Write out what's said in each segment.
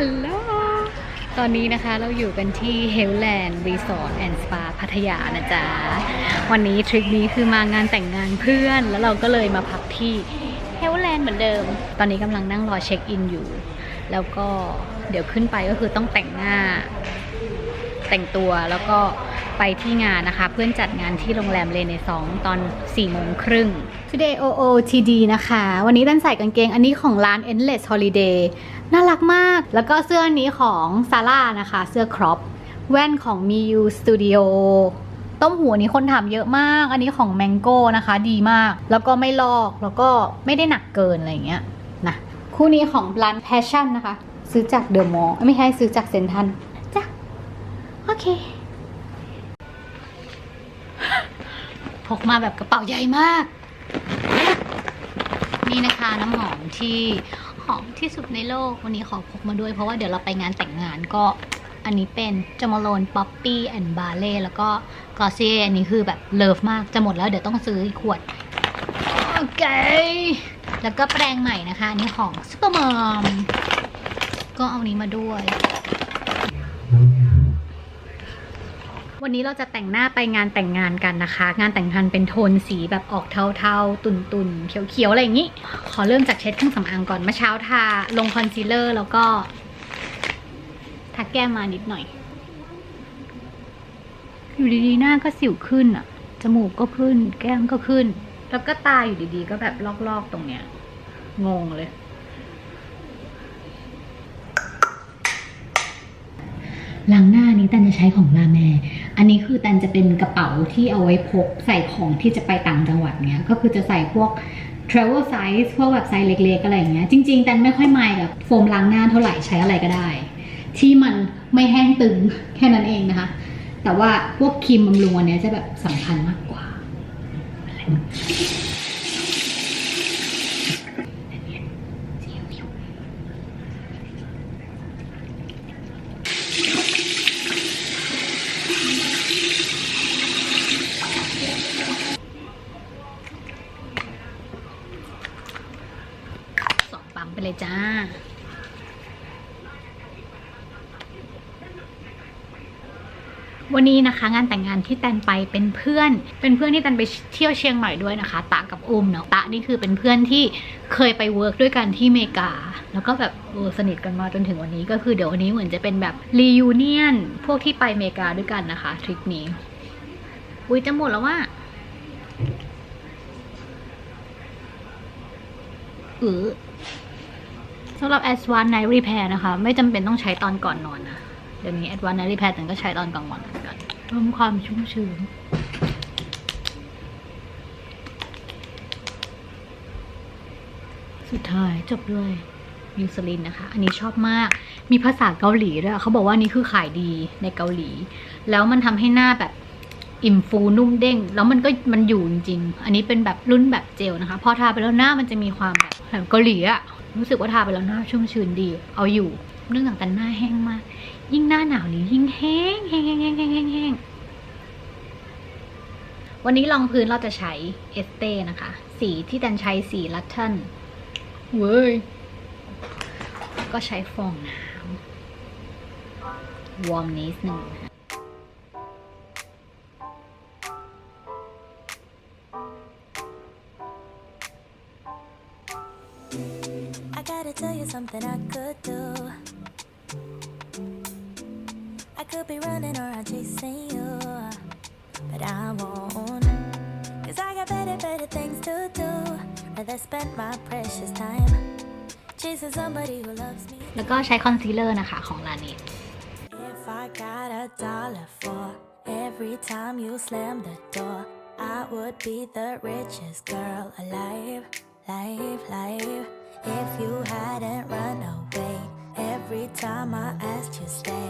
ฮัลโหล ตอนนี้นะคะเราอยู่กันที่ h e l l a n d Resort and Spa พัทยานะจ๊ะ วันนี้ทริปนี้คือมางานแต่งงานเพื่อน แล้วเราก็เลยมาพักที่ h e l l a n d เหมือนเดิม ตอนนี้กำลังนั่งรอเช็คอินอยู่ แล้วก็เดี๋ยวขึ้นไปก็คือต้องแต่งหน้า แต่งตัวแล้วก็ ไปที่งานนะคะ เพื่อนจัดงานที่โรงแรมเลเนซองตอน4โมงครึ่ง Today OOTD นะคะ วันนี้ดันใส่กางเกงอันนี้ของร้าน Endless Holiday น่ารักมาก แล้วก็เสื้ออันนี้ของซาร่านะคะ เสื้อครอป แว่นของ Miu Studio ต้มหูอันนี้คนถามเยอะมาก อันนี้ของ Mango นะคะ ดีมาก แล้วก็ไม่ลอก แล้วก็ไม่ได้หนักเกินอะไรอย่างเงี้ยนะ คู่นี้ของร้าน Passion นะคะ ซื้อจากเดอะมอลล์ไม่ใช่ซื้อจากเซนทันจ้ะโอเค พกมาแบบกระเป๋าใหญ่มาก นี่นะคะน้ำหอมที่หอมที่สุดในโลกวันนี้ขอพกมาด้วยเพราะว่าเดี๋ยวเราไปงานแต่งงานก็อันนี้เป็นจมโลนป๊อปปี้แอนด์บาเล่แล้วก็กอเซียอันนี้คือแบบเลิฟมากจะหมดแล้วเดี๋ยวต้องซื้ออีกขวด โอเค แล้วก็แปรงใหม่นะคะ อันนี้ของซุปเปอร์มอมก็เอานี้มาด้วย วันนี้เราจะแต่งหน้าไปงานแต่งงานกันนะคะ งานแต่งงานเป็นโทนสีแบบออกเทาๆ ตุ่นๆ เขียวๆ อะไรอย่างนี้ ขอเริ่มจากเช็ดเครื่องสำอางก่อนเมื่อเช้าทาลงคอนซีลเลอร์แล้วก็ทาแก้มมานิดหน่อย อยู่ดีๆ หน้าก็สิวขึ้นอะ จมูกก็ขึ้น แก้มก็ขึ้น แล้วก็ตาอยู่ดีๆ ก็แบบลอกๆ ตรงเนี้ย งงเลยล้างหน้านี้แตนจะใช้ของลาแม อันนี้คือแตนจะเป็นกระเป๋าที่เอาไว้พกใส่ของที่จะไปต่างจังหวัดเนี้ยก็คือจะใส่พวก travel size พวกแบบไซส์เล็กๆอะไรอย่างเงี้ยจริงๆแตนไม่ค่อยมายกับโฟมล้างหน้าเท่าไหร่ใช้อะไรก็ได้ ที่มันไม่แห้งตึงแค่นั้นเองนะคะ แต่ว่าพวกครีมบำรุงอันเนี้ยจะแบบสำคัญมากกว่า สองปั๊มไปเลยจ้า วันนี้นะคะงานแต่งงานที่แตนไปเป็นเพื่อน เป็นเพื่อนที่แตนไปเที่ยวเชียงใหม่ด้วยนะคะ ตะกับอุ้มเนาะตะนี่คือเป็นเพื่อนที่เคยไปเวิร์กด้วยกันที่อเมริกา แล้วก็แบบเออสนิทกันมาจนถึงวันนี้ก็คือเดี๋ยววันนี้เหมือนจะเป็นแบบรียูเนียนพวกที่ไปอเมริกาด้วยกันนะคะทริปนี้อุ้ยจะหมดแล้วว่าเออสำหรับ Advanced Night Repair นะคะ ไม่จำเป็นต้องใช้ตอนก่อนนอนนะ เดี๋ยวนี้ Advanced Night Repair แต่ก็ใช้ตอนกลางวันเหมือนกันเพิ่มความชุ่มชื้นสุดท้ายจบด้วยยูสลินนะคะ อันนี้ชอบมาก มีภาษาเกาหลีด้วย เขาบอกว่านี่คือขายดีในเกาหลี แล้วมันทำให้หน้าแบบอิ่มฟูนุ่มเด้ง แล้วมันก็มันอยู่จริงๆอันนี้เป็นแบบรุ่นแบบเจลนะคะ พอทาไปแล้วหน้ามันจะมีความแบบแบบเกาหลีอะรู้สึกว่าทาไปแล้วหน้าชุ่มชื้นดี เอาอยู่เนื่องจากแต่หน้าแห้งมาก ยิ่งหน้าหนาวนี้ยิ่งแห้งแห้งแห้งแห้งแห้งแห้งแห้งวันนี้รองพื้นเราจะใช้เอสเต้นะคะ สีที่แตนใช้สีลัตเทนเว้ย ก็ใช้ฟองน้ำวอร์มนิดหนึ่งนะ could do. I could be running around chasing you, but I won't. Cause I got better, better things to do. Rather spend my precious time chasing somebody who loves me. แล้วก็ใช้คอนซีลเลอร์นะคะของลาเนต If I got a dollar for every time you slam the door, I would be the richest girl alive, life, life. If you hadn't run away, every time I asked you stay,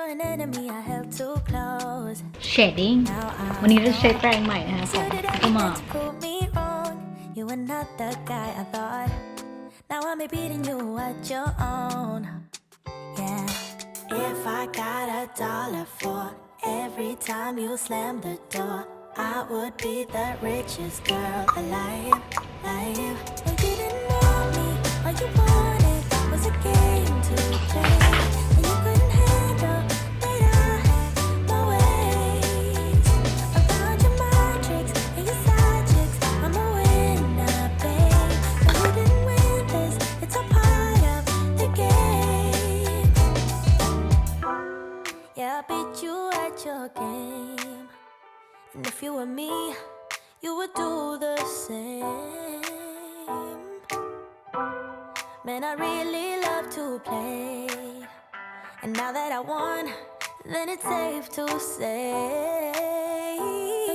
you're an enemy I held too close. shading Now I วันนี้เราใช้แปรงใหม่นะคะข You อง did ก็มา everything to prove me wrong. You were not the guy I thought. Now I'm beating you at your own. Yeah. If I got a dollar for every time you slam the door, I would be the richest girl alive. alive. And now that I won, then it's safe to say.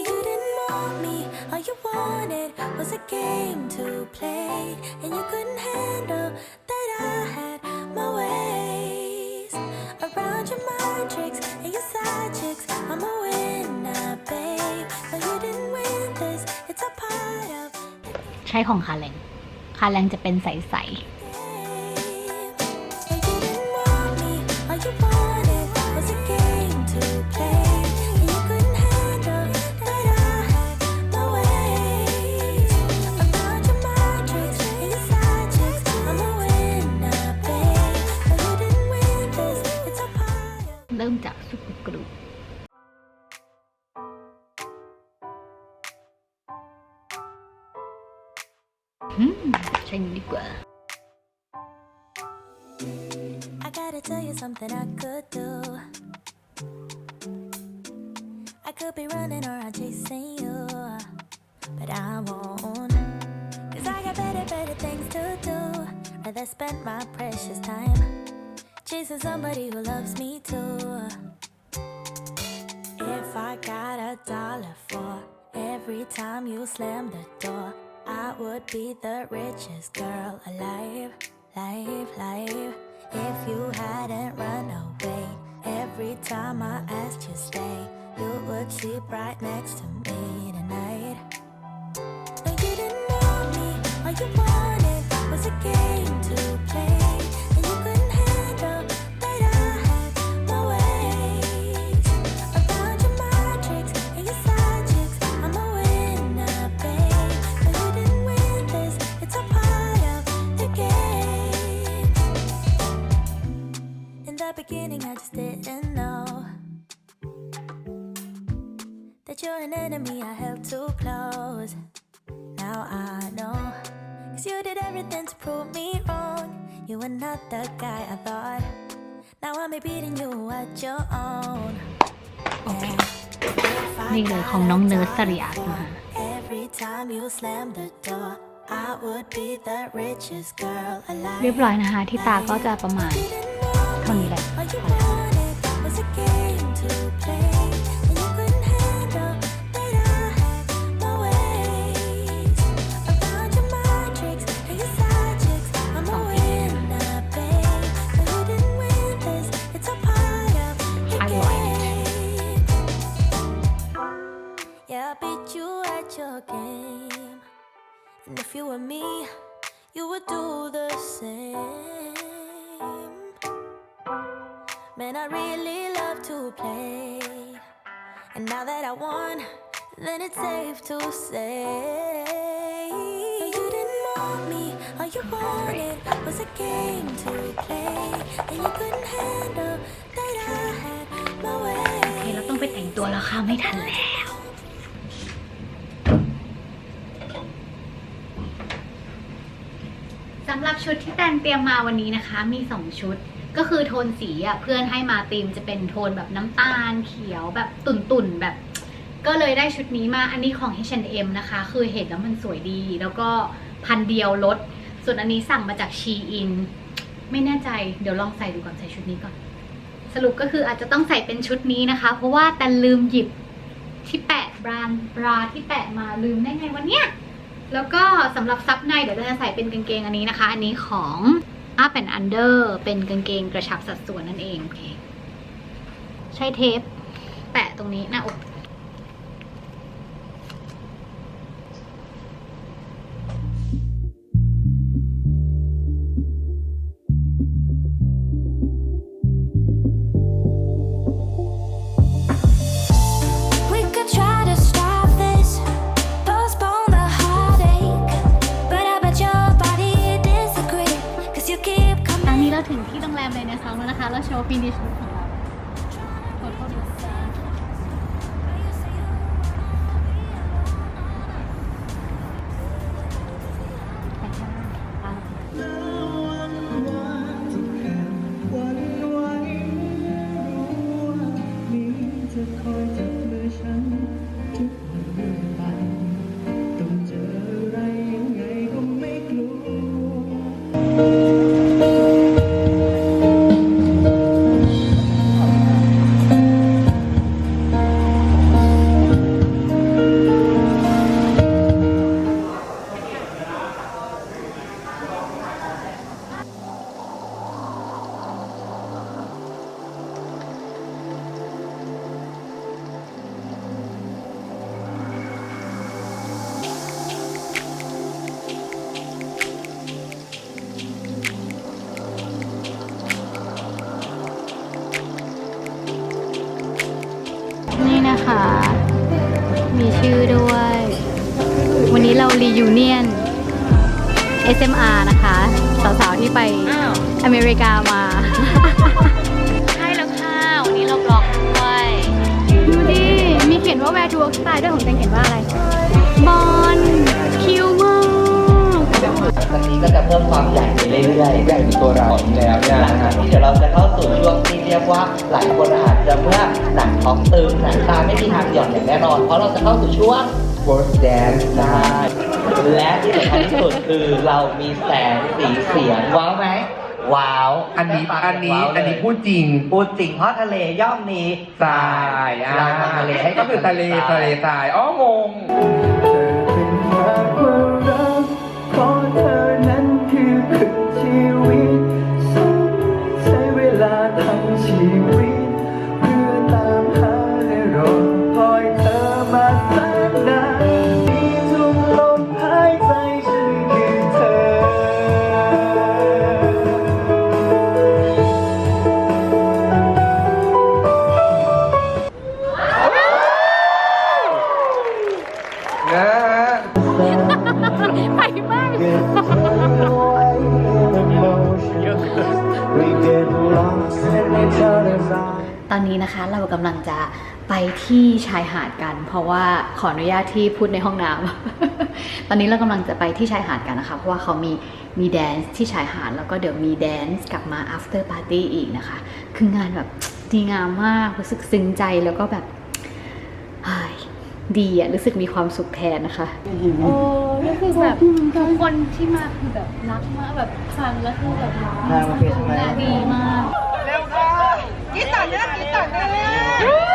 You didn't want me, all you wanted was a game to play. And you couldn't handle that I had my ways. Around your mind tricks and your side chicks, I'm a winner, babe. But you didn't win this, it's a part of ใช้ของคาแรงคาแรงจะเป็นใส And be running around chasing you, but I won't. Cause I got better, better things to do. Rather spend my precious time chasing somebody who loves me too. If I got a dollar for every time you slam the door, I would be the richest girl alive, life, life. If you hadn't run away, every time I asked you stay, you would sleep right next to me tonight. No, you didn't want me. All you wanted was a game to play. And you couldn't handle that I had my your and your I'm a winner, babe. You didn't win this, it's part of the game. In the beginning, I just didn't you're an enemy I held too close. Now I know. Cause you did everything to prove me wrong. You were not the guy I thought. Now I'm beating you at your own. Yeah. If I นี่เลยของน้องเนิร์ส got ส a ริอามา Every time you slam the door, I would be the richest girl alive. เรียบร้อยนะคะ ที่ตาก็จะประมาณเท่านี้แหละ All you wanted was a game to play, if you were me, you would do the same. Man, I really love to play. And now that I won, then it's safe to say. You didn't want me, all you wanted was a game to play. And you couldn't handle that I had my way. เคเราต้องไปแต่งตัวแล้วค่ะไม่ทันแล้ว สำหรับชุดที่แตนเตรียมมาวันนี้นะคะ มี 2 ชุด ก็คือโทนสีอะเพื่อนให้มาตีมจะเป็นโทนแบบน้ำตาล เขียวแบบตุ่นๆแบบ ก็เลยได้ชุดนี้มาอันนี้ของ H&M นะคะ คือเห็นแล้วมันสวยดี แล้วก็พันเดียวลด ส่วนอันนี้สั่งมาจาก Shein ไม่แน่ใจเดี๋ยวลองใส่ดูก่อนใส่ชุดนี้ก่อน สรุปก็คืออาจจะต้องใส่เป็นชุดนี้นะคะ เพราะว่าแตนลืมหยิบที่แปะบรานบราที่แปะมาลืมได้ไงวันเนี้ย แล้วก็สำหรับซับในเดี๋ยวเราจะใส่เป็นกางเกงอันนี้นะคะ อันนี้ของ up and under เป็นกางเกงกระชับสัดส่วนนั่นเอง ใช้เทป แปะตรงนี้หน้าอก เลย รารียูเนียน SMR นะคะ สาวๆ ที่ไปอเมริกามา ใช่แล้วค่ะ วันนี้เราบล็อกด้วย ดูดิ มีเขียนว่า Where to Work Style ด้วยของเต็งเขียนว่าอะไร บอลคิวมากวันนี้ก็จะเพิ่มความใหญ่ไปเรื่อยๆ ใหญ่ในตัวเราอยู่แล้วเนี่ยหลังจากนี้เดี๋ยวเราจะเข้าสู่ช่วงที่เรียกว่าหลายคนอาจจะเมื่อหนังท้องตึงหนังตาไม่มีทางหย่อนอย่างแน่นอน เพราะเราจะเข้าสู่ช่วง work dance ได้และที่สำคัญที่สุดคือเรามีแสงสีเสียงว้าวไหมว้าวอันนี้ฟังอันนี้ว้าวเลยอันนี้พูดจริงพูดจริงเพราะทะเลย่อมมีทรายอะเรามาทะเลให้ก็คือทะเลทะเลทรายอ๋องงเธอเป็นมากกว่ารักเพราะเธอนั้นคือครึ่งชีวิตฉันใช้เวลาทั้งชีวิตเพื่อตามหาและรอคอยเธอมาแสนนานายหาดกัน เพราะว่าขออนุญาตที่พูดในห้องน้ำตอนนี้เรากำลังจะไปที่ชายหาดกันนะคะ เพราะว่าเขามีมีแดนซ์ที่ชายหาดแล้วก็เดี๋ยวมีแดนซ์กลับมา after party อีกนะคะ คืองานแบบดีงามมากรู้สึกซึ้งใจแล้วก็แบบเฮ้ยดีอะรู้สึกมีความสุขแทนนะคะโอ้รู้สึกแบบทุกคนที่มาคือแบบรักมากแบบฟังแล้วคือแบบรักดีมากฉั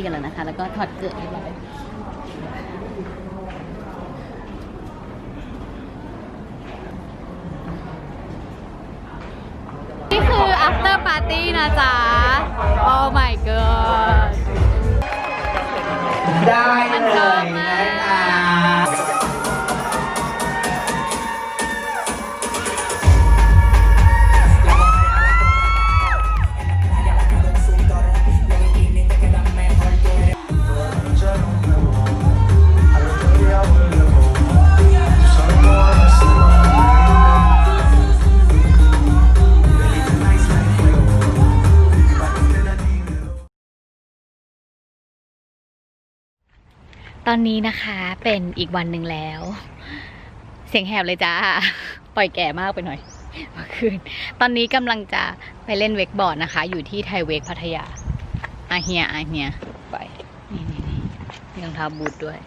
after party กันแล้วนะคะ แล้วก็ถอดเกิดให้เรานี่คือ after party นะจ๊ะ oh my god ได้มันเลชอบยมานะกคะ ตอนนี้นะคะเป็นอีกวันหนึ่งแล้ว เสียงแหบเลยจ้า ปล่อยแก่มากไปหน่อยเมื่อคืน ตอนนี้กำลังจะไปเล่นเวกบอร์ดนะคะ อยู่ที่ไทยเวกพัทยาอาเฮียอาเฮียไปนี่นี่นี่มีรองเท้าบูทด้วย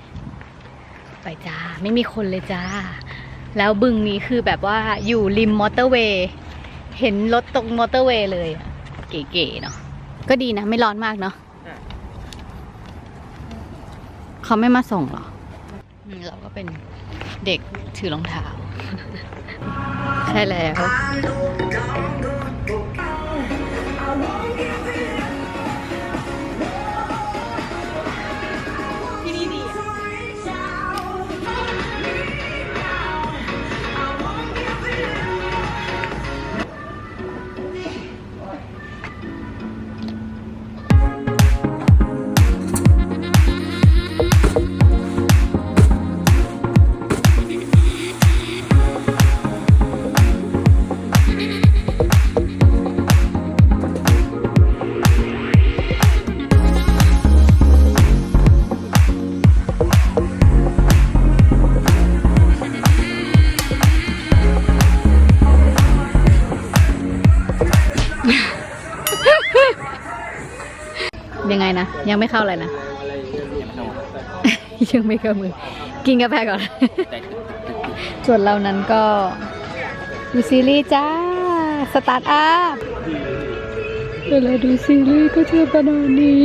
ไปจ้า ไม่มีคนเลยจ้า แล้วบึงนี้คือแบบว่าอยู่ริมมอเตอร์เวย์ เห็นรถตรงมอเตอร์เวย์เลย เก๋ๆเนาะก็ดีนะ ไม่ร้อนมากเนาะ เขาไม่มาส่งเหรออืมเราก็เป็นเด็กถือรองเท้า ใช่แล้ว ยังไม่เข้าเลยนะ ยังไม่เข้ามือ กินกาแฟก่อน ส่วนเรานั้นก็ดูซีรีส์จ้า สตาร์ทอัพเวลาดูซีรีส์ก็จะประมาณนี้